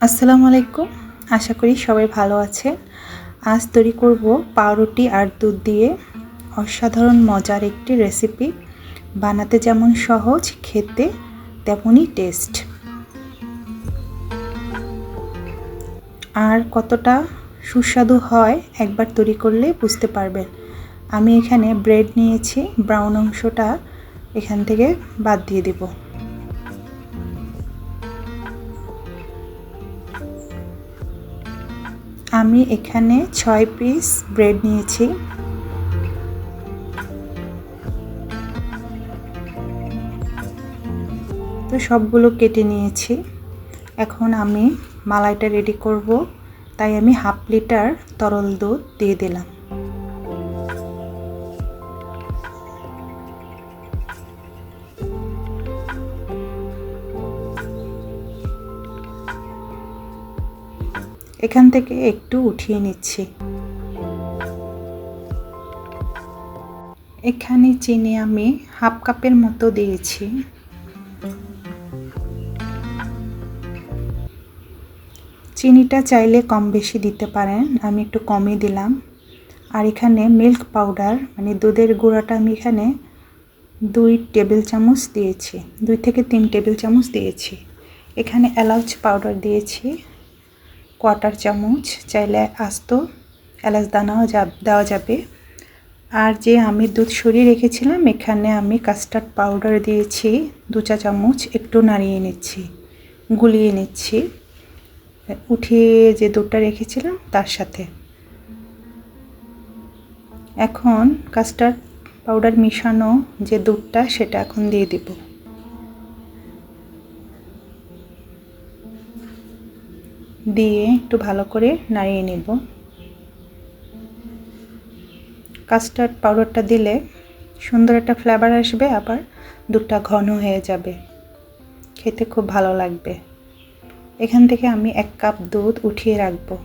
আসসালামু আলাইকুম। আশা করি সবাই ভালো আছেন। আজ তৈরি করব পাউরুটি আর দুধ দিয়ে অসাধারণ মজার একটি রেসিপি বানাতে যেমন সহজ, খেতে তেমনই টেস্ট আর কতটা সুস্বাদু হয় একবার তৈরি করলে বুঝতে পারবেন। আমি এখানে ব্রেড নিয়েছি ব্রাউন অংশটা এখান থেকে বাদ দিয়ে দেবো। আমি এখানে ছয় পিস ব্রেড নিয়েছি। তো সবগুলো কেটে নিয়েছি। এখন আমি মালাইটা রেডি করব। তাই আমি হাফ লিটার তরল দুধ দিয়ে দিলাম। এখান থেকে একটু উঠিয়ে নিচ্ছি। এখানে চিনি আমি হাফ কাপের মতো দিয়েছি। চিনিটা চাইলে কম বেশি দিতে পারেন, আমি একটু কমই দিলাম। আর এখানে মিল্ক পাউডার মানে দুধের গুঁড়াটা আমি এখানে দুই টেবিল চামচ দিয়েছি, দুই থেকে তিন টেবিল চামচ দিয়েছি। এখানে এলাচ পাউডার দিয়েছি। কোয়াটার চামচ, চাইলে আস্ত এলাচ দানাও দেওয়া যাবে। আর যে আমি দুধ সরিয়ে রেখেছিলাম, এখানে আমি কাস্টার্ড পাউডার দিয়েছি, দু চা চামচ একটু নাড়িয়ে নিচ্ছি, গুলিয়ে নিচ্ছি। উঠিয়ে যে দুধটা রেখেছিলাম, তার সাথে। এখন কাস্টার্ড পাউডার মিশানো যে দুধটা, সেটা এখন দিয়ে দিব। দিয়ে একটু ভালো করে নাড়িয়ে নেব। কাস্টার্ড পাউডারটা দিলে সুন্দর একটা ফ্লেভার আসবে, আবার দুধটা ঘন হয়ে যাবে। খেতে খুব ভালো লাগবে। এখান থেকে আমি এক কাপ দুধ উঠিয়ে রাখব।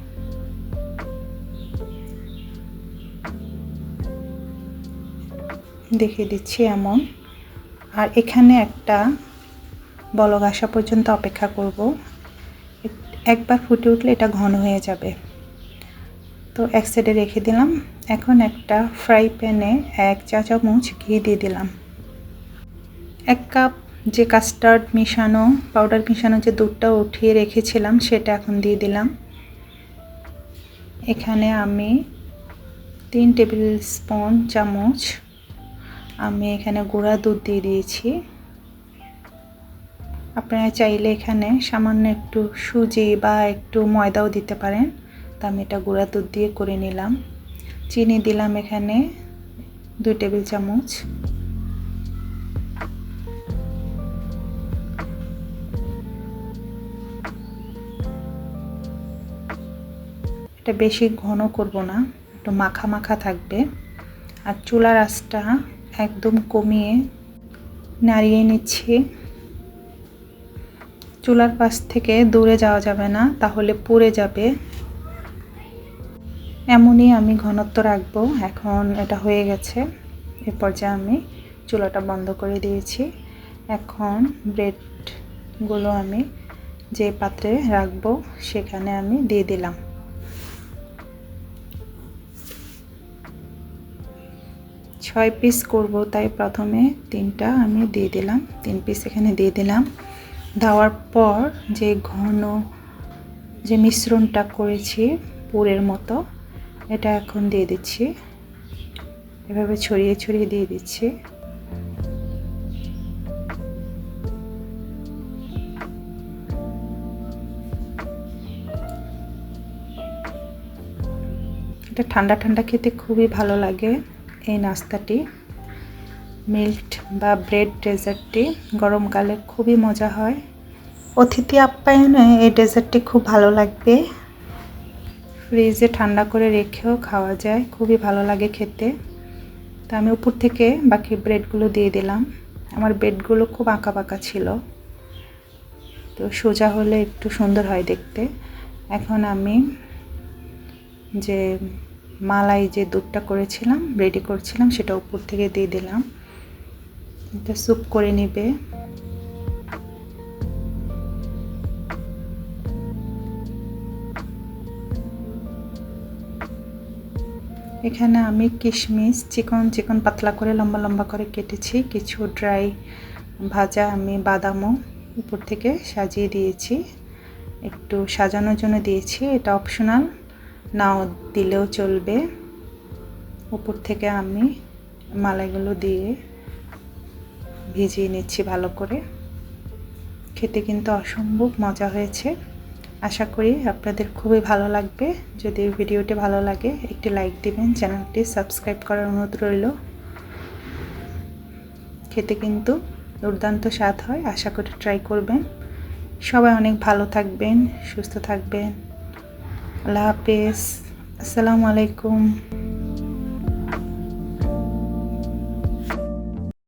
দেখিয়ে দিচ্ছি এমন। আর এখানে একটা বলক আসা পর্যন্ত অপেক্ষা করব। একবার ফুটে উঠলে এটা ঘন হয়ে যাবে। তো এক সাইডে রেখে দিলাম। এখন একটা ফ্রাই প্যানে এক চা চামচ ঘি দিয়ে দিলাম। এক কাপ যে কাস্টার্ড মিশানো পাউডার মিশানো যে দুধটা উঠিয়ে রেখেছিলাম, সেটা এখন দিয়ে দিলাম। এখানে আমি তিন টেবিল স্পুন চামচ, আমি এখানে গুঁড়া দুধ দিয়ে দিয়েছি। আপনারা চাইলে এখানে সামান্য একটু সুজি বা একটু ময়দাও দিতে পারেন। তো আমি এটা গুঁড়া দুধ দিয়ে করে নিলাম। চিনি দিলাম এখানে দুই টেবিল চামচ। এটা বেশি ঘন করব না, একটু মাখা মাখা থাকবে। আর চুলার আঁচটা একদম কমিয়ে নাড়িয়ে নিচ্ছি। চুলার পাশ থেকে দূরে যাওয়া যাবে না, তাহলে পুড়ে যাবে। এমনই আমি ঘনত্ব রাখব। এখন এটা হয়ে গেছে। এ পর্যায়ে আমি চুলাটা বন্ধ করে দিয়েছি। এখন ব্রেডগুলো আমি যে পাত্রে রাখব, সেখানে আমি দিয়ে দিলাম। ছয় পিস করব, তাই প্রথমে তিনটা আমি দিয়ে দিলাম। তিন পিস এখানে দিয়ে দিলাম। দেওয়ার পর যে ঘন যে মিশ্রণটা করেছি পুরের মতো, এটা এখন দিয়ে দিচ্ছি। এভাবে ছড়িয়ে ছড়িয়ে দিয়ে দিচ্ছি। এটা ঠান্ডা ঠান্ডা খেতে খুবই ভালো লাগে এই নাস্তাটি। মিল্ট বা ব্রেড ডেজার্টটি গরমকালে খুবই মজা হয়। অতিথি আপ্যায়নে এই ডেজার্টটি খুব ভালো লাগবে। ফ্রিজে ঠান্ডা করে রেখেও খাওয়া যায়, খুবই ভালো লাগে খেতে। তা আমি উপর থেকে বাকি ব্রেডগুলো দিয়ে দিলাম। আমার ব্রেডগুলো খুব আঁকা বাঁকা ছিল। তো সোজা হলে একটু সুন্দর হয় দেখতে। এখন আমি যে মালাই যে দুধটা করেছিলাম রেডি করছিলাম, সেটা উপর থেকে দিয়ে দিলাম। এটা স্যুপ করে নেবে। এখানে আমি কিশমিশ, চিকন চিকন পাতলা করে, লম্বা লম্বা করে কেটেছি। কিছু ড্রাই ভাজা আমি বাদামও উপর থেকে সাজিয়ে দিয়েছি। একটু সাজানোর জন্য দিয়েছি। এটা অপশনাল নাও দিলেও চলবে। উপর থেকে আমি মালাইগুলো দিয়ে ভিজিয়ে নিচ্ছি ভালো করে। খেতে কিন্তু অসম্ভব মজা হয়েছে। আশা করি আপনাদের খুবই ভালো লাগবে। যদি ভিডিওটি ভালো লাগে, একটি লাইক দিবেন, চ্যানেলটি সাবস্ক্রাইব করার অনুরোধ রইল। খেতে কিন্তু দুর্দান্ত স্বাদ হয়, আশা করি ট্রাই করবেন। সবাই অনেক ভালো থাকবেন, সুস্থ থাকবেন। আল্লাহ হাফেজ। আসসালামু আলাইকুম।